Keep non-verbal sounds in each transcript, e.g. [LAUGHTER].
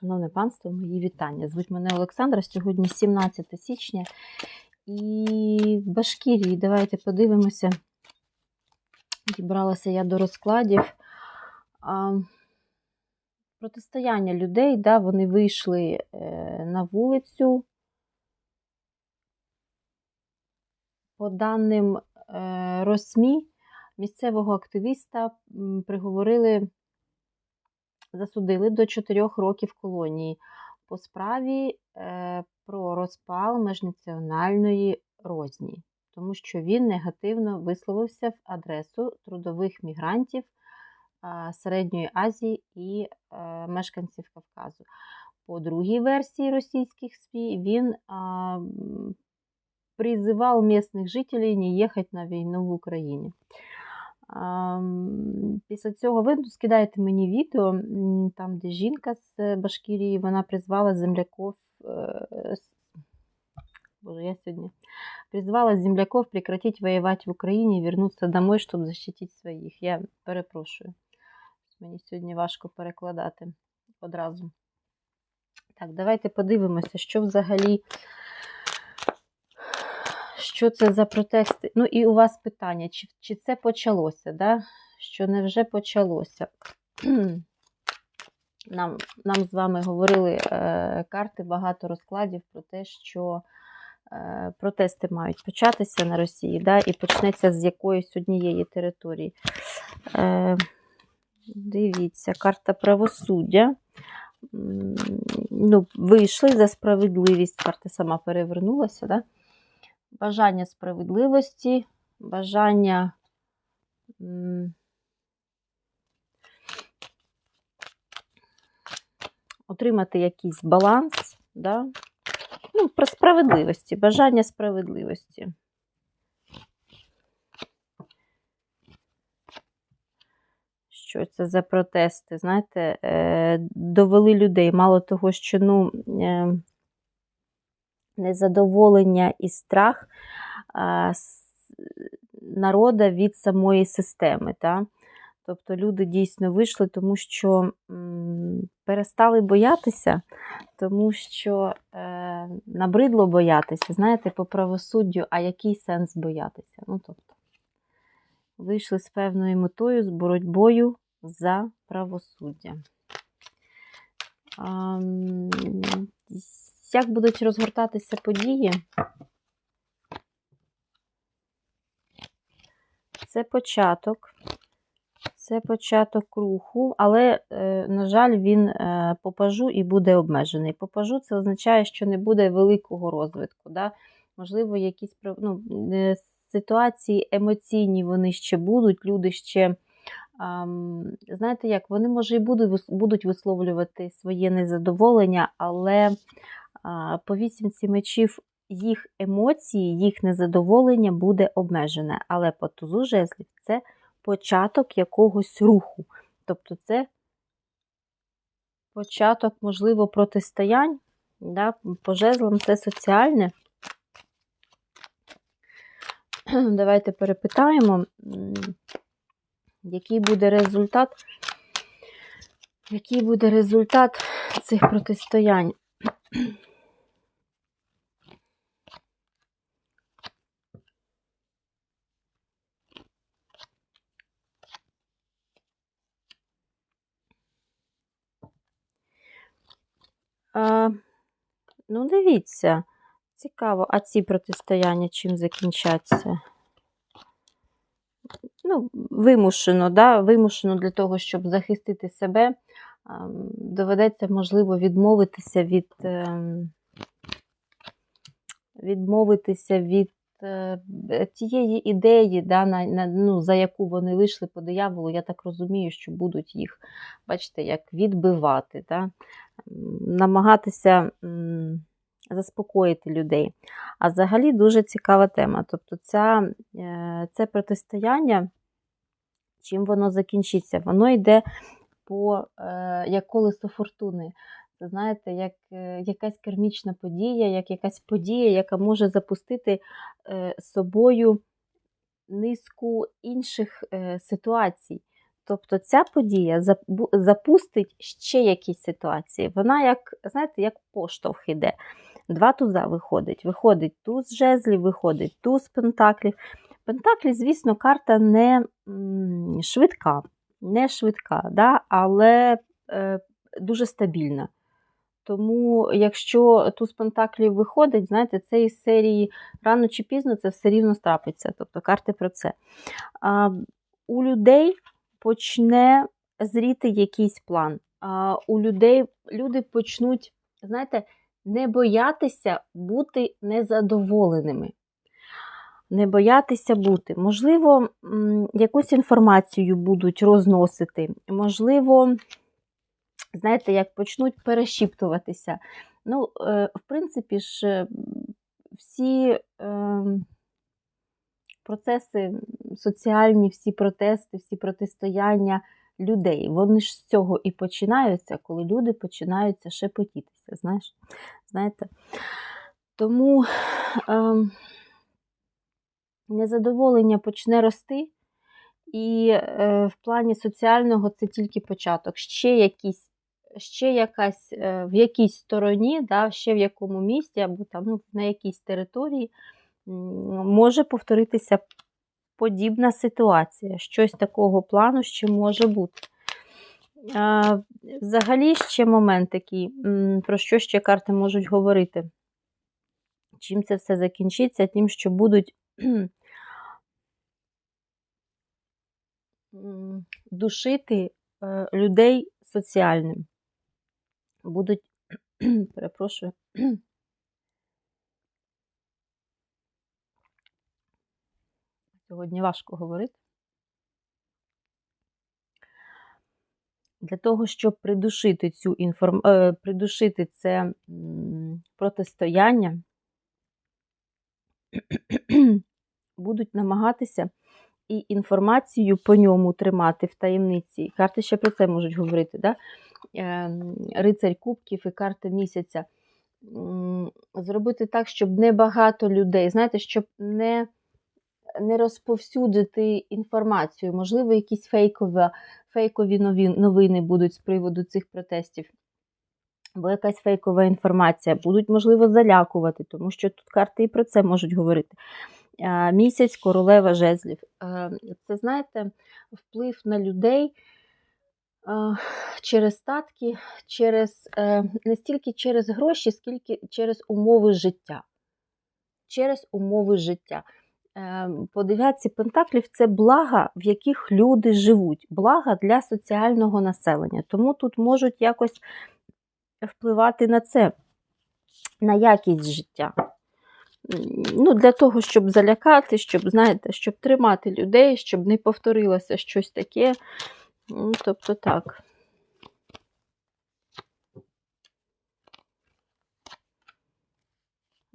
Шановне панство, мої вітання. Звуть мене Олександра. Сьогодні 17 січня. І в Башкірії давайте подивимося. Дібралася я до розкладів. Протистояння людей, да, вони вийшли е, на вулицю. По даним е, Росмі, місцевого активіста приговорили засудили до 4 років колонії по справі е, про розпал міжнаціональної розні, тому що він негативно висловився в адресу трудових мігрантів Середньої Азії і е, мешканців Кавказу. По другій версії російських СМІ він призывал местных жителей не їхати на війну в Україні. Після цього ви скидаєте мені відео, там, де жінка з Башкірії, вона призвала земляков. е, Боже, я сьогодні призвала земляков прекратить воевать в Україні і вернуться домой, щоб защитить своїх. Я перепрошую. Мені сьогодні важко перекладати одразу. Так, давайте подивимося, що взагалі. Що це за протести? Ну і у вас питання, чи, чи це почалося, да? що не вже почалося? [CLEARS THROAT] Нам, нам з вами говорили е, карти, багато розкладів про те, що е, протести мають початися на Росії, да? і почнеться з якоїсь однієї території. Е, дивіться, карта правосуддя. Ну, вийшли за справедливість, карта сама перевернулася, да? Бажання справедливості, бажання отримати якийсь баланс, да? ну, про справедливості, бажання справедливості. Що це за протести? Знаєте, е, довели людей. Мало того, що ну, е, незадоволення і страх народа від самої системи. Та? Тобто люди дійсно вийшли, тому що перестали боятися, тому що е, набридло боятися, знаєте, по правосуддю, а який сенс боятися? Ну, тобто, вийшли з певною метою, з боротьбою за правосуддя. Як будуть розгортатися події? Це початок. Це початок руху, але, е, на жаль, він е, по пажу і буде обмежений. По пажу це означає, що не буде великого розвитку. Да? Можливо, якісь ну, е, ситуації емоційні вони ще будуть, люди ще. знаєте як, вони, може, і будуть, висловлювати своє незадоволення, але по вісімці мечів їх емоції, їх незадоволення буде обмежене. Але по тузу жезлів це початок якогось руху. Тобто це початок, можливо, протистоянь. Да? По жезлам це соціальне. [CLEARS THROAT] Давайте перепитаємо, який буде результат. Який буде результат цих протистоянь? [CLEARS THROAT] А, ну, дивіться, цікаво, а ці протистояння чим закінчаться? Ну, вимушено, да? вимушено для того, щоб захистити себе, доведеться, можливо, відмовитися від, ем, відмовитися від е, тієї ідеї, да, на, на, ну, за яку вони вийшли по дияволу. Я так розумію, що будуть їх, бачите, як відбивати, да? Намагатися заспокоїти людей. А взагалі дуже цікава тема. Тобто, ця, е, це протистояння, чим воно закінчиться? Воно йде по е, як колесо фортуни. Це знаєте, як е, якась кармічна подія, як якась подія, яка може запустити собою низку інших ситуацій. Тобто ця подія запустить ще якісь ситуації. Вона, як, знаєте, як поштовх іде. Два туза виходить. Виходить туз жезлів, виходить туз пентаклів. Пентаклі, звісно, карта не швидка, не швидка, да? але е, дуже стабільна. Тому, якщо туз пентаклів виходить, знаєте, це із серії рано чи пізно це все рівно трапиться. Тобто карти про це. А, у людей почне зріти якийсь план. У людей люди почнуть, знаєте, не боятися бути незадоволеними. Не боятися бути. Можливо, якусь інформацію будуть розносити. Можливо, знаєте, як почнуть перешіптуватися. Ну, е, в принципі ж, всі е, процеси соціальні, всі протести, всі протистояння людей, вони ж з цього і починаються, коли люди починаються шепотітися. Знаєш? Знаєте? Тому е, незадоволення почне рости. І е, в плані соціального це тільки початок. Ще якісь, ще якась е, в якійсь стороні, да, ще в якому місті, або там ну, на якійсь території може повторитися подібна ситуація. Щось такого плану ще може бути. Взагалі, ще момент такий, про що ще карти можуть говорити. Чим це все закінчиться? Тим, що будуть [CLEARS THROAT] душити е, людей соціальним. Будуть, [CLEARS THROAT] перепрошую. Сьогодні важко говорити. Для того, щоб придушити цю інформ... е, придушити це протистояння, [CLEARS THROAT] будуть намагатися і інформацію по ньому тримати в таємниці. Карти ще про це можуть говорити. Да? Е, Рицарь Кубків і карта місяця. Зробити так, щоб не багато людей, знаєте, щоб не, не розповсюдити інформацію. Можливо, якісь фейкові, фейкові новини будуть з приводу цих протестів. Або якась фейкова інформація, будуть, можливо, залякувати, тому що тут карти і про це можуть говорити. Е, Місяць королева жезлів. Е, Це, знаєте, вплив на людей е, через статки, через, не стільки через гроші, скільки через умови життя. Через умови життя. Е, По дев'ятці пентаклів це блага, в яких люди живуть, блага для соціального населення. Тому тут можуть якось впливати на це, на якість життя. Ну, для того, щоб залякати, щоб, знаєте, щоб тримати людей, щоб не повторилося щось таке. Ну, Тобто так.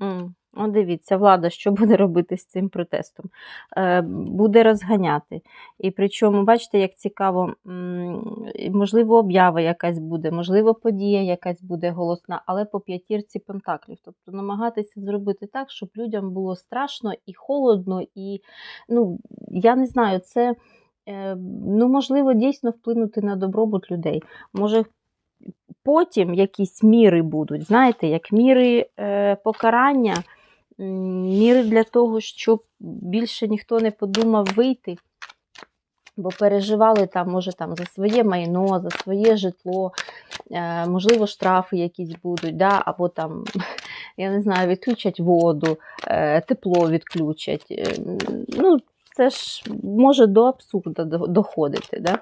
М, О, дивіться, влада, що буде робити з цим протестом? Е, буде розганяти. І причому, бачите, як цікаво, можливо, об'ява якась буде, можливо, подія якась буде голосна, але по п'ятірці пентаклів. Тобто намагатися зробити так, щоб людям було страшно і холодно, і, ну, я не знаю, це, е, ну, можливо, дійсно вплинути на добробут людей. Може, потім якісь міри будуть, знаєте, як міри е, покарання, міри для того, щоб більше ніхто не подумав вийти, бо переживали там, може, там за своє майно, за своє житло, е, можливо, штрафи якісь будуть, да? або там, [LAUGHS] я не знаю, відключать воду, е, тепло відключать. Е, Ну, це ж може до абсурду доходити. Да?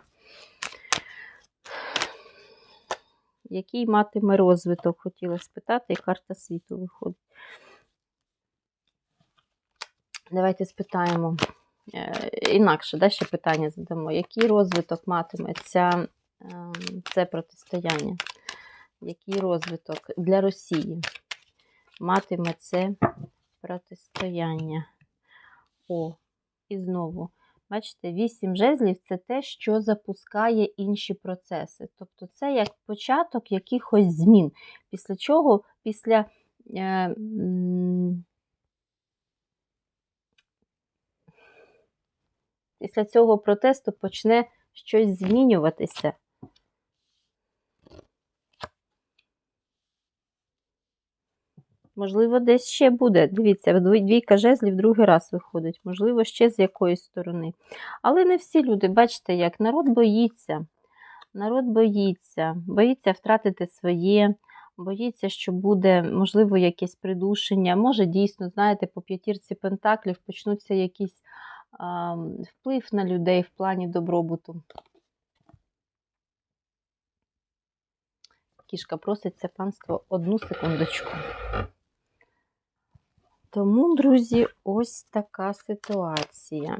Який матиме розвиток, хотіла спитати, і карта світу виходить. Давайте спитаємо е, інакше, да, ще питання задамо. Який розвиток матиме ем, це протистояння? Який розвиток для Росії матиме це протистояння? О, і знову. Бачите, вісім жезлів це те, що запускає інші процеси. Тобто це як початок якихось змін. Після чого, після е, після цього протесту почне щось змінюватися. Можливо, десь ще буде. Дивіться, дві- двійка жезлів другий раз виходить. Можливо, ще з якоїсь сторони. Але не всі люди, бачите, як народ боїться. Народ боїться, боїться втратити своє, боїться, що буде, можливо, якесь придушення. Може, дійсно, знаєте, по п'ятірці пентаклів почнуться якісь вплив на людей в плані добробуту. Кішка проситься панство одну секундочку. Тому, друзі, ось така ситуація.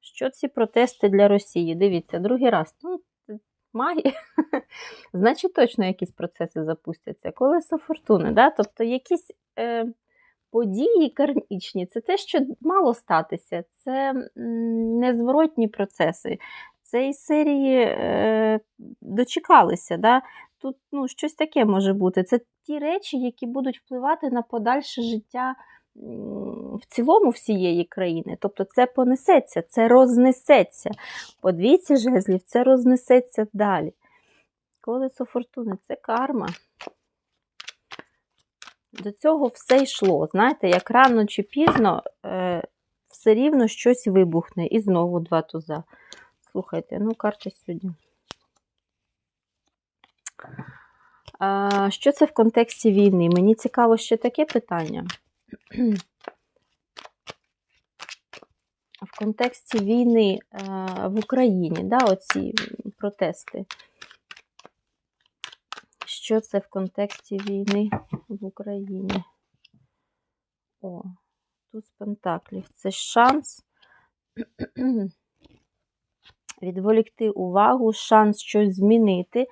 Що ці протести для Росії? Дивіться, другий раз. Ну, магія. [LAUGHS] Значить, точно якісь процеси запустяться. Колесо фортуни, да? тобто якісь е, події кармічні, це те, що мало статися, це незворотні процеси. Це із серії е, дочекалися. Да? Тут ну, щось таке може бути. Це ті речі, які будуть впливати на подальше життя в цілому всієї країни. Тобто це понесеться, це рознесеться. По двійці жезлів це рознесеться далі. Колесо фортуни це карма. До цього все йшло. Знаєте, як рано чи пізно е, все рівно щось вибухне. І знову два туза. Слухайте, ну карти сьогодні. Що це в контексті війни? Мені цікаво ще таке питання. В контексті війни е, в Україні, да, оці протести. Що це в контексті війни в Україні? О, тут Пентаклів. Це шанс [CLEARS THROAT] відволікти увагу, шанс щось змінити.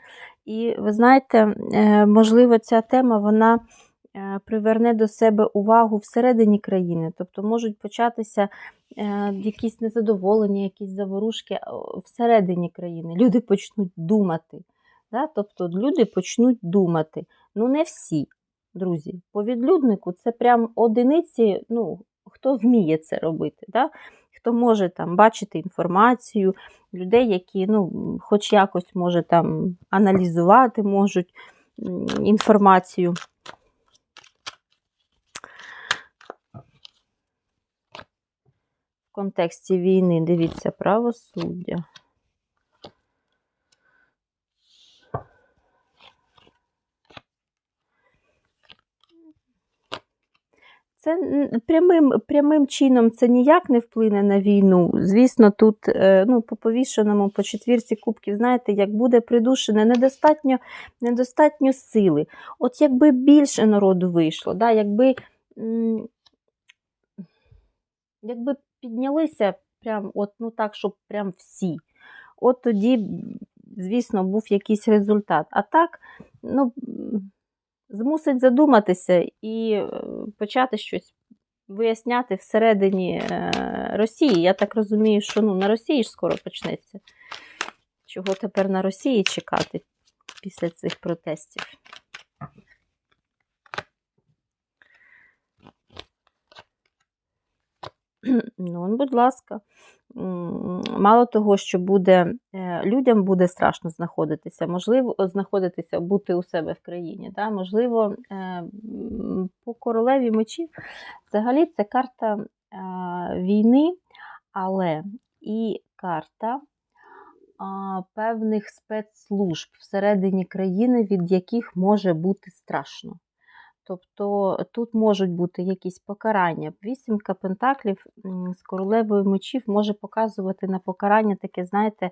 І ви знаєте, е, можливо, ця тема вона приверне до себе увагу всередині країни. Тобто можуть початися е, якісь незадоволення, якісь заворушки всередині країни. Люди почнуть думати. Да? Тобто люди почнуть думати. Ну, не всі, друзі. По відлюднику це прям одиниці, ну, хто вміє це робити. Да? Хто може там бачити інформацію, людей, які ну, хоч якось може там аналізувати можуть інформацію. В контексті війни дивіться правосуддя. Це прямим прямим чином це ніяк не вплине на війну. Звісно, тут ну, по повішеному, по четвірці кубків, знаєте, як буде придушене, недостатньо недостатньо сили. От якби більше народу вийшло, да, якби якби піднялися прям от, ну так, щоб прям всі, от тоді, звісно, був якийсь результат. А так, ну змусить задуматися і е, почати щось виясняти всередині е, Росії. Я так розумію, що ну, на Росії ж скоро почнеться. Чого тепер на Росії чекати після цих протестів? [CLEARS THROAT] Ну, будь ласка, мало того, що буде е, людям буде страшно знаходитися, можливо, знаходитися, бути у себе в країні. Да? Можливо, е, по королеві мечів взагалі це карта е, війни, але і карта певних спецслужб всередині країни, від яких може бути страшно. Тобто тут можуть бути якісь покарання. Вісімка пентаклів з королевою мечів може показувати на покарання таке, знаєте,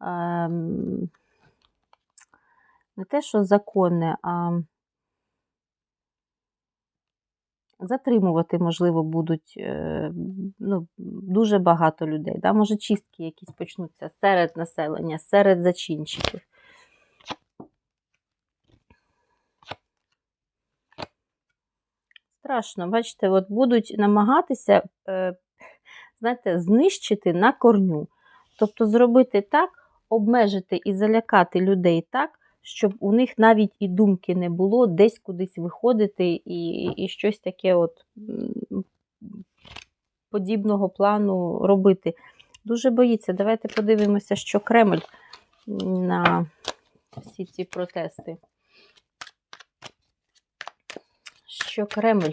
ем, не те, що законне, а затримувати, можливо, будуть е, ну, дуже багато людей. Да? Може, чистки якісь почнуться серед населення, серед зачинщиків. Страшно. Бачите, от будуть намагатися, е, знаєте, знищити на корню. Тобто зробити так, обмежити і залякати людей так, щоб у них навіть і думки не було десь кудись виходити і і щось таке от подібного плану робити. Дуже боїться. Давайте подивимося, що Кремль на всі ці протести. Що Кремль?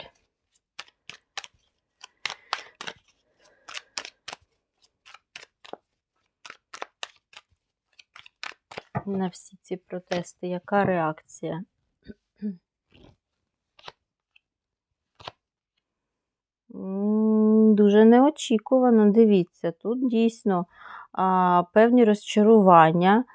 На всі ці протести, яка реакція? Дуже неочікувано. Дивіться, тут дійсно а, певні розчарування,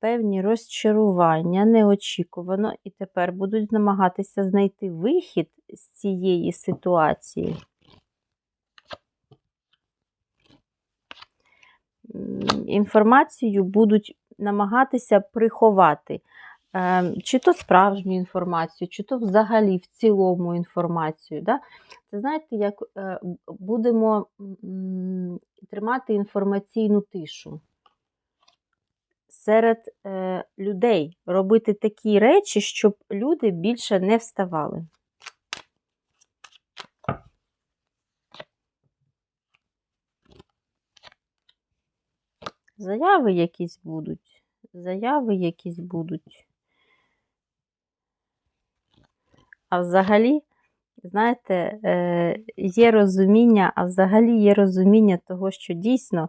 певні розчарування неочікувано, і тепер будуть намагатися знайти вихід з цієї ситуації. Інформацію будуть намагатися приховати. Е, Чи то справжню інформацію, чи то взагалі в цілому інформацію. Да? Це знаєте, як е, будемо тримати інформаційну тишу серед е, людей, робити такі речі, щоб люди більше не вставали. Заяви якісь будуть. Заяви якісь будуть. А взагалі, знаєте, е, є розуміння, а взагалі є розуміння того, що дійсно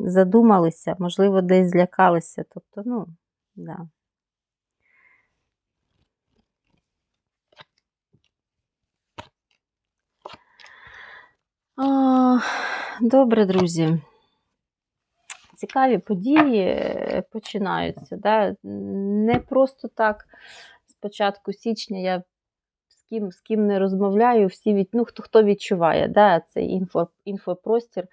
задумалися, можливо, десь злякалися. Тобто, ну, да. А, Добре, друзі. Цікаві події е, починаються. Да? Не просто так з початку січня я з ким, з ким не розмовляю, всі від, ну, хто, хто відчуває да, цей інфо, інфопростір.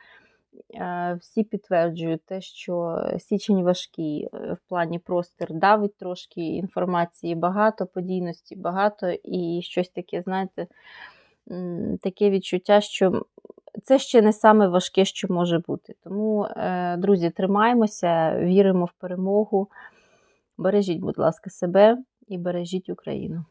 Всі підтверджують те, що січень важкий е, в плані простір давить трошки, інформації багато, подійності багато, і щось таке, знаєте, таке відчуття, що це ще не саме важке, що може бути. Тому, е, друзі, тримаємося, віримо в перемогу. Бережіть, будь ласка, себе і бережіть Україну.